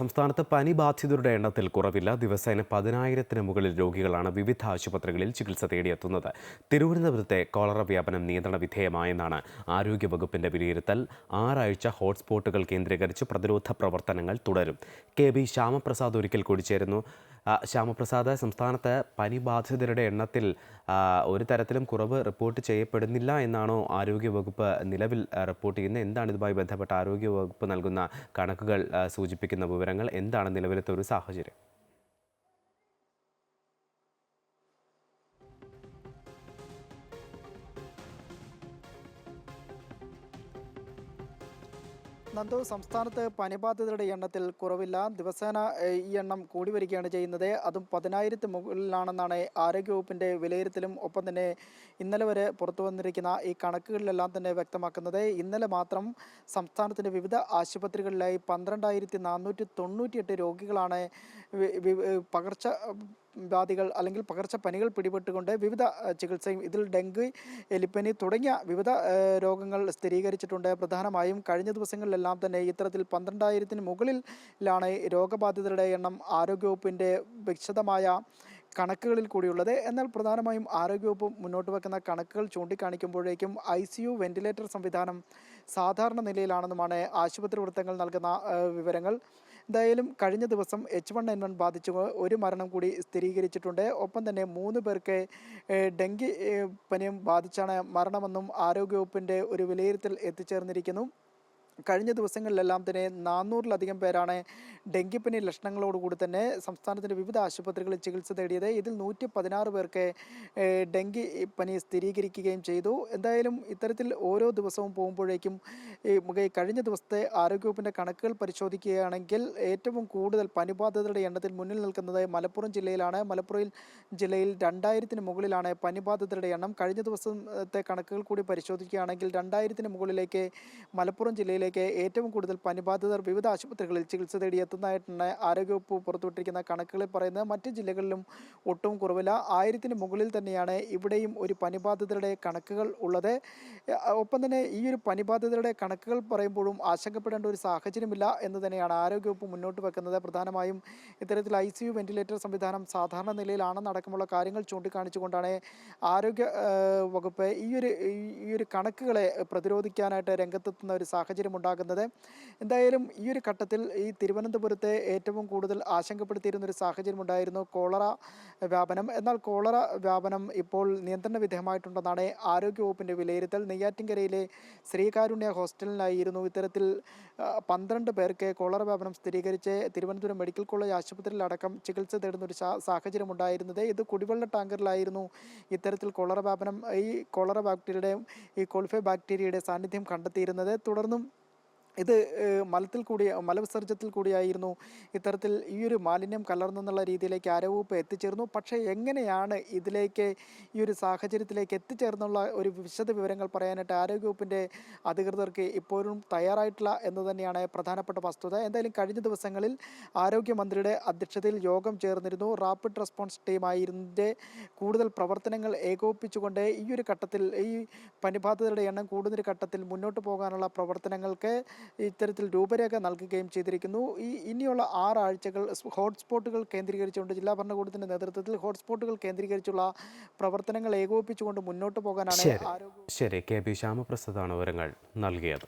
സംസ്ഥാനത്ത് പനി ബാധിതരുടെ എണ്ണത്തിൽ കുറവില്ല. ദിവസേന പതിനായിരത്തിന് മുകളിൽ രോഗികളാണ് വിവിധ ആശുപത്രികളിൽ ചികിത്സ തേടിയെത്തുന്നത്. തിരുവനന്തപുരത്തെ കോളറ വ്യാപനം നിയന്ത്രണ വിധേയമായെന്നാണ് ആരോഗ്യവകുപ്പിന്റെ വിലയിരുത്തൽ. ആറാഴ്ച ഹോട്ട്സ്പോട്ടുകൾ കേന്ദ്രീകരിച്ച് പ്രതിരോധ പ്രവർത്തനങ്ങൾ തുടരും. കെ ബി ശ്യാമപ്രസാദ് ഒരിക്കൽ കൂടി ചേരുന്നു. ശ്യാമപ്രസാദ് സംസ്ഥാനത്ത് പനി ബാധിതരുടെ എണ്ണത്തിൽ ഒരു തരത്തിലും കുറവ് റിപ്പോർട്ട് ചെയ്യപ്പെടുന്നില്ല എന്നാണോ ആരോഗ്യവകുപ്പ് നിലവിൽ റിപ്പോർട്ട് ചെയ്യുന്നത്? എന്താണ് ഇതുമായി ബന്ധപ്പെട്ട ആരോഗ്യവകുപ്പ് നൽകുന്ന കണക്കുകൾ സൂചിപ്പിക്കുന്ന വിവരങ്ങൾ? എന്താണ് നിലവിലത്തെ ഒരു സാഹചര്യം? നന്ദു സംസ്ഥാനത്ത് പനിബാധിതരുടെ എണ്ണത്തിൽ കുറവില്ല. ദിവസേന ഈ എണ്ണം കൂടി വരികയാണ് ചെയ്യുന്നത്. അതും പതിനായിരത്തി മുകളിലാണെന്നാണ് ആരോഗ്യവകുപ്പിന്റെ വിലയിരുത്തലും. ഒപ്പം തന്നെ ഇന്നലെ വരെ പുറത്തു വന്നിരിക്കുന്ന ഈ കണക്കുകളിലെല്ലാം തന്നെ വ്യക്തമാക്കുന്നത് ഇന്നലെ മാത്രം സംസ്ഥാനത്തിന്റെ വിവിധ ആശുപത്രികളിലായി പന്ത്രണ്ടായിരത്തി നാനൂറ്റി തൊണ്ണൂറ്റിയെട്ട് രോഗികളാണ് പകർച്ച വ്യാധികൾ അല്ലെങ്കിൽ പകർച്ചപ്പനികൾ പിടിപെട്ടുകൊണ്ട് വിവിധ ചികിത്സയും ഇതിൽ ഡെങ്കി എലിപ്പനി തുടങ്ങിയ വിവിധ രോഗങ്ങൾ സ്ഥിരീകരിച്ചിട്ടുണ്ട്. പ്രധാനമായും കഴിഞ്ഞ ദിവസങ്ങളിലെല്ലാം തന്നെ ഇത്തരത്തിൽ പന്ത്രണ്ടായിരത്തിന് മുകളിലാണ് രോഗബാധിതരുടെ എണ്ണം ആരോഗ്യവകുപ്പിന്റെ വിശദമായ കണക്കുകളിൽ കൂടിയുള്ളത്. എന്നാൽ പ്രധാനമായും ആരോഗ്യവകുപ്പ് മുന്നോട്ട് വെക്കുന്ന കണക്കുകൾ ചൂണ്ടിക്കാണിക്കുമ്പോഴേക്കും ഐ സി യു വെന്റിലേറ്റർ സംവിധാനം സാധാരണ നിലയിലാണെന്നുമാണ് ആശുപത്രി വൃത്തങ്ങൾ നൽകുന്ന വിവരങ്ങൾ. എന്തായാലും കഴിഞ്ഞ ദിവസം എച്ച് വൺ എൻ വൺ ബാധിച്ചു. ഒരു മരണം കൂടി സ്ഥിരീകരിച്ചിട്ടുണ്ട്. ഒപ്പം തന്നെ മൂന്ന് പേർക്ക് ഡെങ്കി പനിയും ബാധിച്ചാണ് മരണമെന്നും ആരോഗ്യവകുപ്പിന്റെ ഒരു വിലയിരുത്തൽ എത്തിച്ചേർന്നിരിക്കുന്നു. കഴിഞ്ഞ ദിവസങ്ങളിലെല്ലാം തന്നെ നാനൂറിലധികം പേരാണ് ഡെങ്കിപ്പനി ലക്ഷണങ്ങളോടുകൂടി തന്നെ സംസ്ഥാനത്തിന്റെ വിവിധ ആശുപത്രികളിൽ ചികിത്സ തേടിയത്. ഇതിൽ നൂറ്റി പതിനാറ് പേർക്ക് ഡെങ്കി പനി സ്ഥിരീകരിക്കുകയും ചെയ്തു. എന്തായാലും ഇത്തരത്തിൽ ഓരോ ദിവസവും പോകുമ്പോഴേക്കും കഴിഞ്ഞ ദിവസത്തെ ആരോഗ്യവകുപ്പിന്റെ കണക്കുകൾ പരിശോധിക്കുകയാണെങ്കിൽ ഏറ്റവും കൂടുതൽ പനിബാധിതരുടെ എണ്ണത്തിൽ മുന്നിൽ നിൽക്കുന്നത് മലപ്പുറം ജില്ലയിലാണ്. മലപ്പുറം ജില്ലയിൽ രണ്ടായിരത്തിന് മുകളിലാണ് പനിബാധിതരുടെ എണ്ണം. കഴിഞ്ഞ ദിവസത്തെ കണക്കുകൾ കൂടി പരിശോധിക്കുകയാണെങ്കിൽ രണ്ടായിരത്തിന് മുകളിലേക്ക് മലപ്പുറം ജില്ലയിലേക്ക് ഏറ്റവും കൂടുതൽ പനിബാധിതർ വിവിധ ആശുപത്രികളിൽ ചികിത്സ തേടി എത്തുന്നതായിട്ടാണ് ആരോഗ്യവകുപ്പ് പുറത്തുവിട്ടിരിക്കുന്ന കണക്കുകളിൽ പറയുന്നത് മറ്റ് ജില്ലകളിലും ഒട്ടും കുറവില്ല. ആയിരത്തിന് മുകളിൽ തന്നെയാണ് ഇവിടെയും ഒരു പനിബാധിതരുടെ കണക്കുകൾ ഉള്ളത്. ഒപ്പം തന്നെ ഈ ഒരു പനിബാധിതരുടെ കണക്കുകൾ പറയുമ്പോഴും ആശങ്കപ്പെടേണ്ട ഒരു സാഹചര്യമില്ല എന്ന് തന്നെയാണ് ആരോഗ്യവകുപ്പ് മുന്നോട്ട് വെക്കുന്നത്. പ്രധാനമായും ഇത്തരത്തിൽ ഐ സി യു വെന്റിലേറ്റർ സംവിധാനം സാധാരണ നിലയിലാണെന്നടക്കമുള്ള കാര്യങ്ങൾ ചൂണ്ടിക്കാണിച്ചുകൊണ്ടാണ് ആരോഗ്യ വകുപ്പ് ഈ ഒരു ഈ- ഒരു കണക്കുകളെ പ്രതിരോധിക്കാനായിട്ട് രംഗത്തെത്തുന്ന ഒരു സാഹചര്യം ഉണ്ടാകുന്നത്. എന്തായാലും ഈ ഒരു ഘട്ടത്തിൽ ഈ തിരുവനന്തപുരത്തെ ഏറ്റവും കൂടുതൽ ആശങ്കപ്പെടുത്തിയിരുന്ന ഒരു സാഹചര്യം ഉണ്ടായിരുന്നു കോളറ വ്യാപനം. എന്നാൽ കോളറ വ്യാപനം ഇപ്പോൾ നിയന്ത്രണ വിധേയമായിട്ടുണ്ടെന്നാണ് ആരോഗ്യവകുപ്പിന്റെ വിലയിരുത്തൽ. നെയ്യാറ്റിൻകരയിലെ ശ്രീകാരുണ്യ ഹോസ്റ്റലിലായിരുന്നു ഇത്തരത്തിൽ പന്ത്രണ്ട് പേർക്ക് കോളറ വ്യാപനം സ്ഥിരീകരിച്ച് തിരുവനന്തപുരം മെഡിക്കൽ കോളേജ് ആശുപത്രിയിലടക്കം ചികിത്സ തേടുന്ന ഒരു സാഹചര്യം ഉണ്ടായിരുന്നത്. ഇത് കുടിവെള്ള ടാങ്കറിലായിരുന്നു ഇത്തരത്തിൽ കോളറ വ്യാപനം ഈ കോളറ ബാക്ടീരിയയുടെ ഈ കോൾഫെ ബാക്ടീരിയയുടെ സാന്നിധ്യം കണ്ടെത്തിയിരുന്നത്. തുടർന്നും ഇത് മലത്തിൽ കൂടി മലവിസർജ്യത്തിൽ കൂടിയായിരുന്നു ഇത്തരത്തിൽ ഈ ഒരു മാലിന്യം കലർന്നെന്നുള്ള രീതിയിലേക്ക് ആരോഗ്യവകുപ്പ് എത്തിച്ചേർന്നു. പക്ഷേ എങ്ങനെയാണ് ഇതിലേക്ക് ഈ ഒരു സാഹചര്യത്തിലേക്ക് എത്തിച്ചേർന്നുള്ള ഒരു വിശദ വിവരങ്ങൾ പറയാനായിട്ട് ആരോഗ്യവകുപ്പിന്റെ അധികൃതർക്ക് ഇപ്പോഴും തയ്യാറായിട്ടില്ല എന്ന് തന്നെയാണ് പ്രധാനപ്പെട്ട വസ്തുത. എന്തായാലും കഴിഞ്ഞ ദിവസങ്ങളിൽ ആരോഗ്യമന്ത്രിയുടെ അധ്യക്ഷതയിൽ യോഗം ചേർന്നിരുന്നു. റാപ്പിഡ് റെസ്പോൺസ് ടീമായിരുന്നതിന്റെ കൂടുതൽ പ്രവർത്തനങ്ങൾ ഏകോപിപ്പിച്ചുകൊണ്ട് ഈ ഒരു ഘട്ടത്തിൽ ഈ പനിബാധിതരുടെ എണ്ണം കൂടുന്നൊരു ഘട്ടത്തിൽ മുന്നോട്ട് പോകാനുള്ള പ്രവർത്തനങ്ങൾക്ക് ഇത്തരത്തിൽ രൂപരേഖ നൽകുകയും ചെയ്തിരിക്കുന്നു. ഈ ഇനിയുള്ള ആറാഴ്ചകൾ ഹോട്ട്സ്പോട്ടുകൾ കേന്ദ്രീകരിച്ചുകൊണ്ട് ജില്ലാ ഭരണകൂടത്തിന്റെ നേതൃത്വത്തിൽ ഹോട്ട്സ്പോട്ടുകൾ കേന്ദ്രീകരിച്ചുള്ള പ്രവർത്തനങ്ങൾ ഏകോപിപ്പിച്ചുകൊണ്ട് മുന്നോട്ട് പോകാനാണ് ശരി. കെ ബി ശ്യാമപ്രസാദാണ് വിവരങ്ങൾ നൽകിയത്.